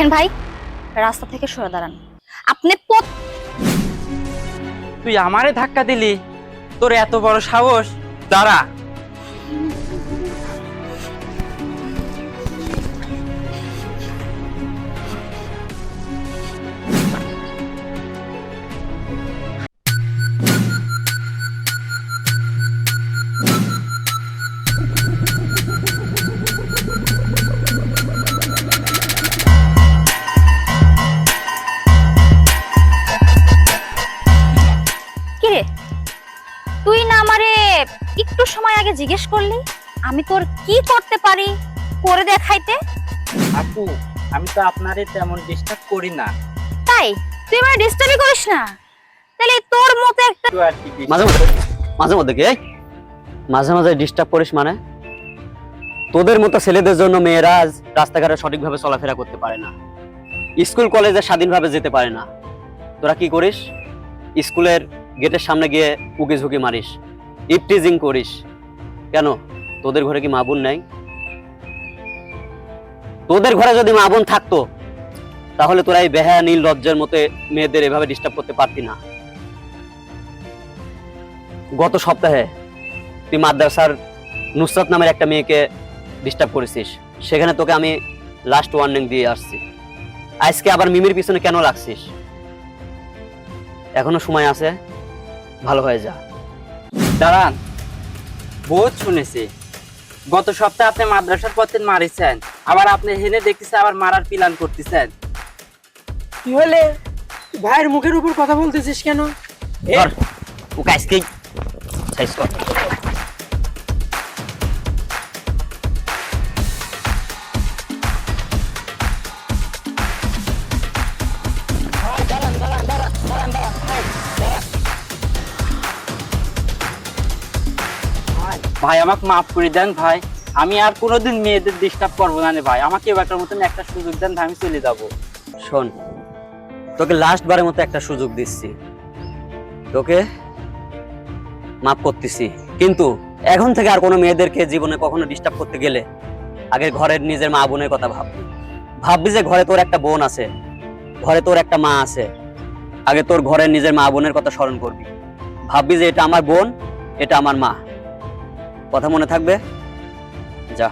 দেখেন ভাই, রাস্তা থেকে সরে দাঁড়ান। আপনি তুই আমারে ধাক্কা দিলি, তোর এত বড় সাহস। দাঁড়া। তুই না আমারে একটু সময় আগে জিজ্ঞেস করলি আমি তোর কি করতে পারি করে দেখাইতে? আপু আমি তো আপনারে তেমন ডিস্টার্ব করি না। তাই? তুই আমার ডিস্টার্বই করিস না? তাহলে তোর মতো একটা মাঝে মধ্যে মাঝে মধ্যে কি? এই? মাঝে মাঝে ডিস্টার্ব করিস মানে? তোদের মতো ছেলেদের জন্য মেয়েরা আজ রাস্তাঘাটে সঠিকভাবে চলাফেরা করতে পারে না। স্কুল কলেজে স্বাধীনভাবে যেতে পারে না। তোরা কি করিস? স্কুলের গেটের সামনে গিয়ে উকি ঝুঁকি মারিস, ইপটিজিং করিস। কেন? তোদের ঘরে কি মা বোন নেই? তোদের ঘরে যদি মা বোন থাকতো, তাহলে তোরা এই বেহায়া নীল লজ্জার মতো মেয়েদের এভাবে ডিস্টার্ব করতে পারতি না। গত সপ্তাহে তুই মাদ্রাসার নুসরাত নামের একটা মেয়েকে ডিস্টার্ব করেছিস। সেখানে তোকে আমি লাস্ট ওয়ার্নিং দিয়ে আসছি। আজকে আবার মিমির পিছনে কেন লাগছিস? এখনও সময় আছে? ভালো হয়ে যা। দাঁড়ান। বহুত শুনেছি। গত সপ্তাহে আপনি মাদ্রাসার পথে মারিছেন আবার আপনি হেনে দেখতেছে আবার মারার প্ল্যান করতেছেন। কি হলে? ভাইয়ের মুখের উপর কথা বলতেছিস কেন? ও ওকে আজকেই সাইজ কর। ভাই, আমাকে মাফ করে দেন ভাই। আমি আর কোনোদিন মেয়েদের ডিস্টার্ব করব না ভাই। আমাকে এবারটার মতন একটা সুযোগ দেন ভাই, আমি চলে যাব। শোন, তোকে লাস্ট বারের মতো একটা সুযোগ দিচ্ছি। তোকে মাফ করতেছি। কিন্তু এখন থেকে আর কোনো মেয়েদেরকে জীবনে কখনো ডিস্টার্ব করতে গেলে আগে ঘরের নিজের মা বোনের কথা ভাব। ভাববি যে ঘরে তোর একটা বোন আছে, ঘরে তোর একটা মা আছে। আগে তোর ঘরের নিজের মা বোনের কথা স্মরণ করবি। ভাববি যে এটা আমার বোন, এটা আমার মা। কথা মনে থাকবে? যা।